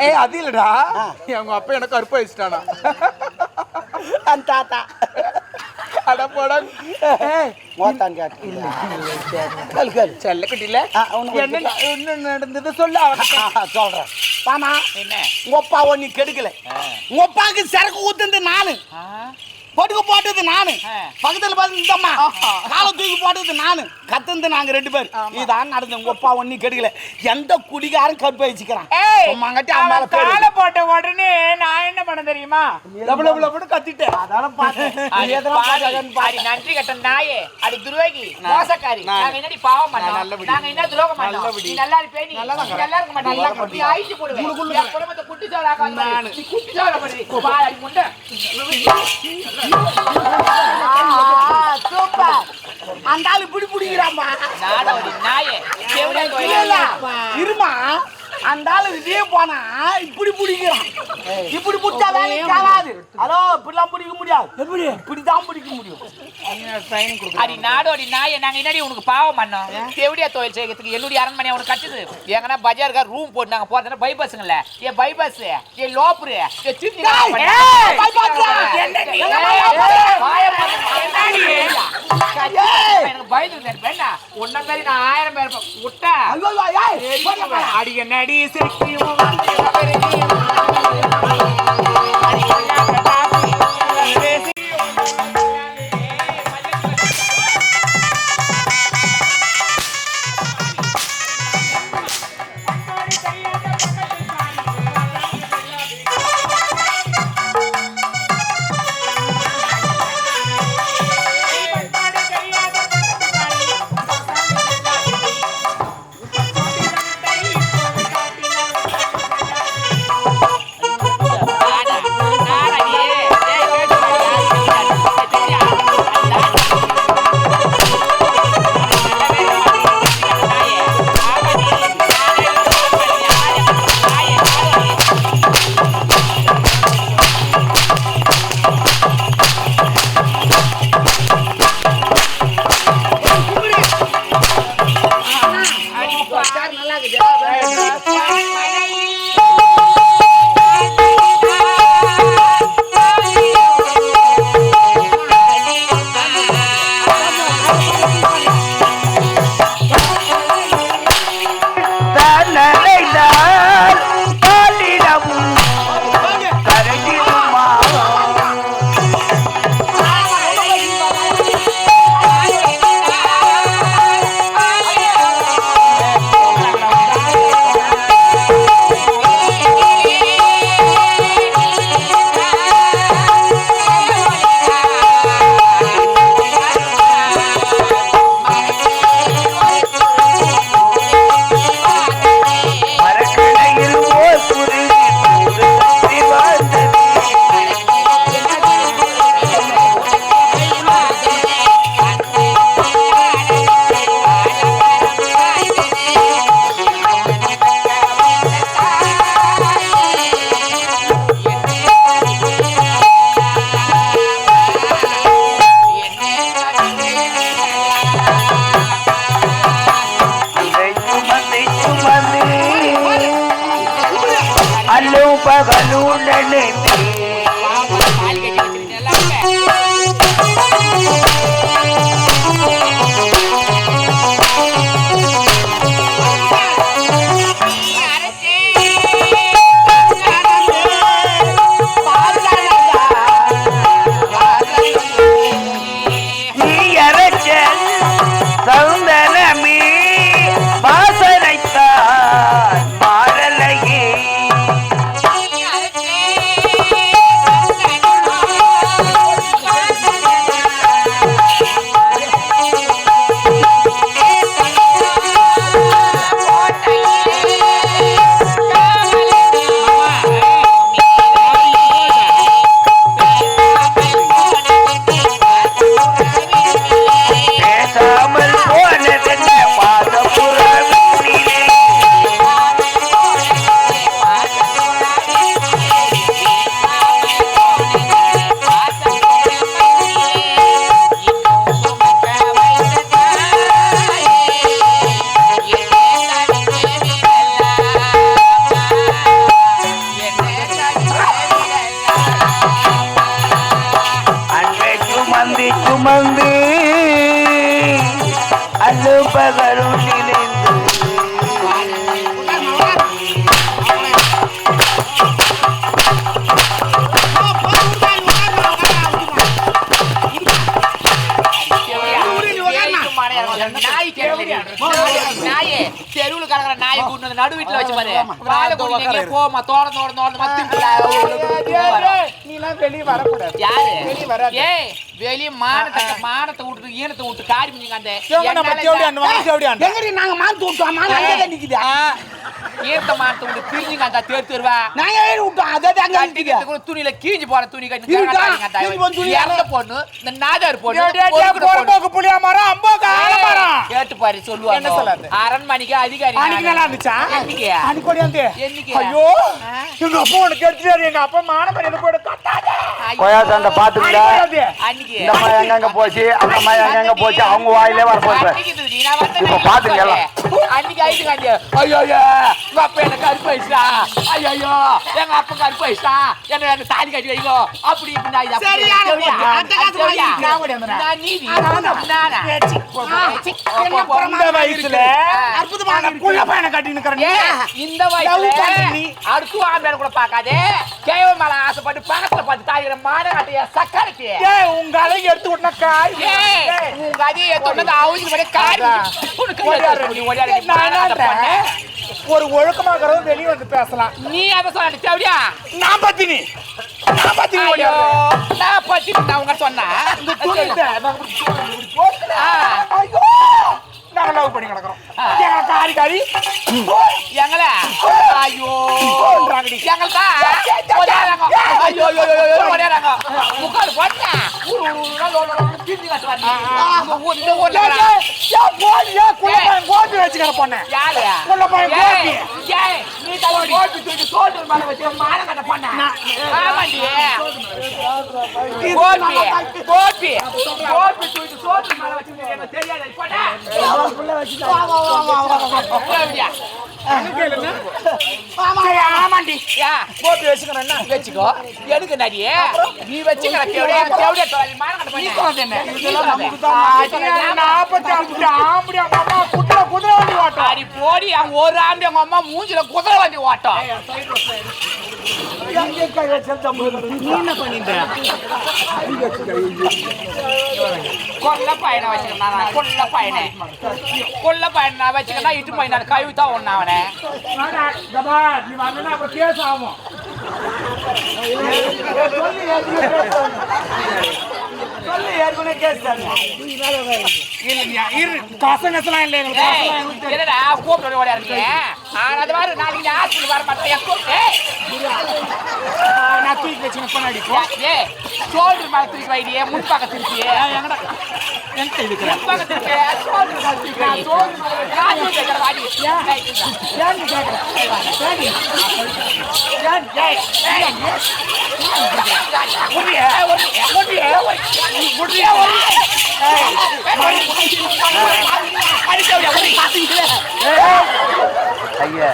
ஏய் அது இல்லடா. எங்க அப்பா எனக்கு கருப்பு வச்சுட்டானா அந்த தாத்தா. அட போடா. ஏய், மோத்தான் கேட்டு. கேளு கேளு செல்லக்குட்டில ஆ, அவனுக்கு என்ன என்ன நடந்தது சொல்லு அவன்கிட்ட ஆஹா, சொல்றேன். பாமா என்ன? உங்க அப்பா ஒன்னு கெடுக்கல. உங்க அப்பாவுக்கு சரக்கு ஊத்துனது நானு பொடுக்கு போட்டது நானு. பக்கத்துல பார்த்து இந்த அம்மா காலை தூக்கி போட்டது நானு. கத்துந்து நாங்க ரெண்டு பேர். இதான் நடந்தது உங்க அப்பா ஒன்னு கெடுக்கல எந்த குடிகாரன் கற்பு வச்சுக்கிறான்? காலை போட்ட உடனே நான் என்ன பண்ண தெரியுமா? லப லப லபன்னு கத்திட்டேன். நன்றி கட்ட நாயே. அடி துரோகி. மோசக்காரி. நாங்க என்னடி பாவம் பண்ணோம். நாங்க என்ன துரோகம் பண்ணோம். நீ நல்லா இருப்பே நீ. நல்லா இருக்க மாட்டே நல்லா நீ என் குடும்பத்தை குட்டி சோறு ஆக்காத மாதிரி. நானு. நீ குட்டி சோறு பண்ணி முண்டை. சூப்பர் அந்த ஆளு இப்படி பிடிக்கிறாமா நாடோடி நாயே இருமா அந்த ஆளு இதே போனா இப்படி பிடிக்கிறான். இப்படி பிடிச்சா வேலைக்கு ஆகாது ஹலோ இப்படிலாம் பிடிக்க முடியாது. எப்படி? இப்படிதான் பிடிக்க முடியும். ட்ரைனிங் கொடுக்குறேன். அடி நாடோடி நாயே நாங்க என்னடி உனக்கு பாவம் பண்ணோம்? தேவடியா தொழில் செய்யறதுக்கு என்னுடைய அரண்மனை உனக்கு கட்டுது. எங்கன்னா பஜாருக்கா ரூம் போட்டு நாங்க போறதுனா பைபாஸுங்கல்ல ஏ பைபாஸ் ஏ லோப்ரு ஏ திருப்பி ஏய், bypass ஆ? எனக்கு பயந்து வேண்டா உன்ன மாதிரி நான் ஆயிரம் பேர் விட்டா? ஐயோ, ஏய், ஏய், Bye. வெளியே வரக்கூடாது யாரு வெளிய வராத. ஏய் வெளிய மானத்தை மானத்தை விட்டு ஈனத்தை விட்டு காரி முடிங்க அந்த வாங்க தேவடி அண்ணன் எங்கடி ஈரத்த மானத்தை விட்டு பிரிஞ்சுங்க அந்த தேர் தேர்வா? நாங்க ஏறி விட்டோம் அதே தான் அங்க நிக்குது கட்டிக்கிட்டு கூட துணியில கீஞ்சு போற துணி கட்டி இறந்த பொண்ணு இந்த நாதார் பொண்ணு புளியா மரம் அம்போக்கு கேட்டு பாரு என்ன சொல்லுவாங்க சொல்லாது? அரண்மனைக்கு அதிகாரி அன்னைக்கு நல்லா இருந்துச்சா? என்னைக்கு? அன்னைக்கு ஓடியாந்து என்னைக்கு? ஐயோ? எங்க அப்பா உனக்கு எடுத்துட்டாரு எங்க அப்பா கட்டாத சண்டை இந்த அம்மா எங்கெங்க போச்சு? அந்த அம்மா எங்கெங்க போச்சு? அவங்க வாயிலே வர போச்சு இப்ப. அன்னைக்கு ஆயிட்டு காஞ்சு ஐயோ உங்க அப்பா எனக்கு கருப்பு வயசுடா ஐயோ எங்க அப்பா கருப்பு வயசுடா என்ன எனக்கு தாலி கட்டி வைங்க அப்படி. இந்த வயசுல ஏ. அடுத்து ஆம்பளை கூட பார்க்காதே கேவ மேல ஆசைப்பட்டு பக்கத்துல பார்த்து தாயிர மான கட்டைய சக்கரைக்கு ஏய் உங்க அழகு எடுத்து விட்டா காய் ஏய், உங்க அதையே சொன்னது அவங்களுக்கு மட்டும் காரி அதான். ஒரு ஒழுக்கமாகறதும் வெளியே வந்து பேசலாம் நீ அதை சொன்ன தேவையா நான் பத்தினி நான் பத்தினி. நான் பத்தி நான் உங்க சொன்னா நாங்க லவ் பண்ணி கிடக்குறோம் ஆ. எங்க காரி காரி எங்கள ஐயோ. எங்கள்தா ஐயோ ஓடியாராங்க முக்கால் போட்டா ஊரு வச்சுக்கிற பொண்ணு? யாரு உள்ள போய் ஏய், கோபி. ஏய், நீ தான் கோபி தூக்கி சோல்டர் மேல வச்சு மானம் கட்ட பண்ண ஆமாண்டி கோபி கோபி கோபி தூக்கி சோல்டர் மேல வச்சு எனக்கு தெரியாது போடா எப்படியா? சரி, ஆமாண்டி. யா, வச்சுக்கிறேன்னா? வச்சுக்கோ எதுக்கு நடி நீ வச்சுக்கிற நாற்பத்தி அஞ்சு ஆம்படி அவங்க அம்மா குதிரை குதிரை வண்டி ஓட்டம் அடி போடி அவன் ஒரு அவங்க அம்மா மூஞ்சில குதிரை வண்டி ஓட்டம் கொல்ல பையனை வச்சுக்கணும் கொல்ல கொல்ல வச்சுக்கணும் இட்டு பையனை கழுவி தான் வேணா, இந்த பார், நீ வரலைன்னா அப்புறம் கேஸ் ஆகும் சொல்லு ஏற்கனவே கேஸ் இரு கசங்கசலாம் இல்லை எங்களுக்கு ஏய், கசலாம் எங்களுக்கு தெரியும். என்னடா கூப்பிட்டு ஓடியா இருக்கீங்க ஆனா அது மாதிரி நாளைக்கு நீ ஹாஸ்பிட்டல் வர மாட்டேன் ஏய் ஆ, நான் தூக்கி வச்சு பண்ணாடி ஏய் ஷோல்டர் மேல தூக்கி வைடியே முன்பக்கம் திருப்பி எங்கடா ஒடியே, ஒடியே. ஐயா